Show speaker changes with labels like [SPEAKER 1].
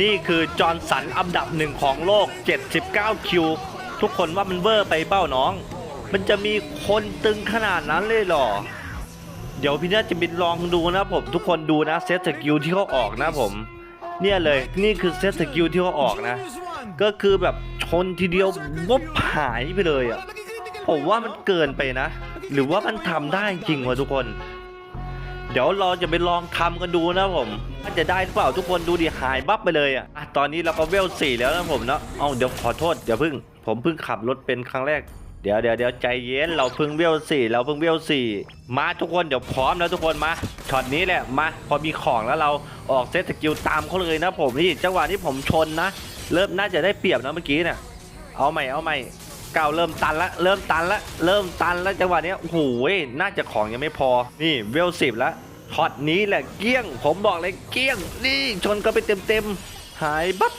[SPEAKER 1] นี่คือจอร์นสันอันดับหนึ่งของโลก 79 คิว ทุกคนว่ามันเวอร์ไปเป้าน้อง มันจะมีคนตึงขนาดนั้นเลยหรอ เดี๋ยวพี่น่าจะบินลองดูนะผม ทุกคนดูนะเซตสกิลที่เขาออกนะผม เนี่ยเลยนี่คือเซตสกิลที่เขาออกนะ ก็คือแบบชนทีเดียววบหายไปเลยอะผมว่ามันเกินไปนะ หรือว่ามันทำได้จริงวะทุกคน เดี๋ยวเราจะไปลองทำกันดูนะผมว่าจะได้หรือเปล่าทุกคนดูดิหายบัฟไปเลยอะอะตอนนี้เราก็เวลสี่แล้วนะผมเนาะเอาเดี๋ยวขอโทษเดี๋ยวเพิ่ง ผมเพิ่งขับรถเป็นครั้งแรกเดี๋ยวเดี๋ยวเดี๋ยวใจเย็นเราเพิ่งเวลสี่เราเพิ่งเวลสี่มาทุกคนเดี๋ยวพร้อมแล้วทุกคนมาช็อตนี้แหละมาพอมีของแล้วเราออกเซตสกิลตามเขาเลยนะผมนี่จังหวะที่ผมชนนะ เริ่มน่าจะได้เปรียบนะเมื่อกี้เนี่ยเอาใหม่เอาใหม่ก้าวเริ่มตันละเริ่มตันละเริ่มตันแล้วจังหวะนี้โอ้โหน่าจะของยังไม่พอนี่เวลสิบแล้ว ช็อตนี้แหละเกี้ยง ผมบอกเลยเกี้ยง นี่ชนก็ไปเต็มๆหายบับ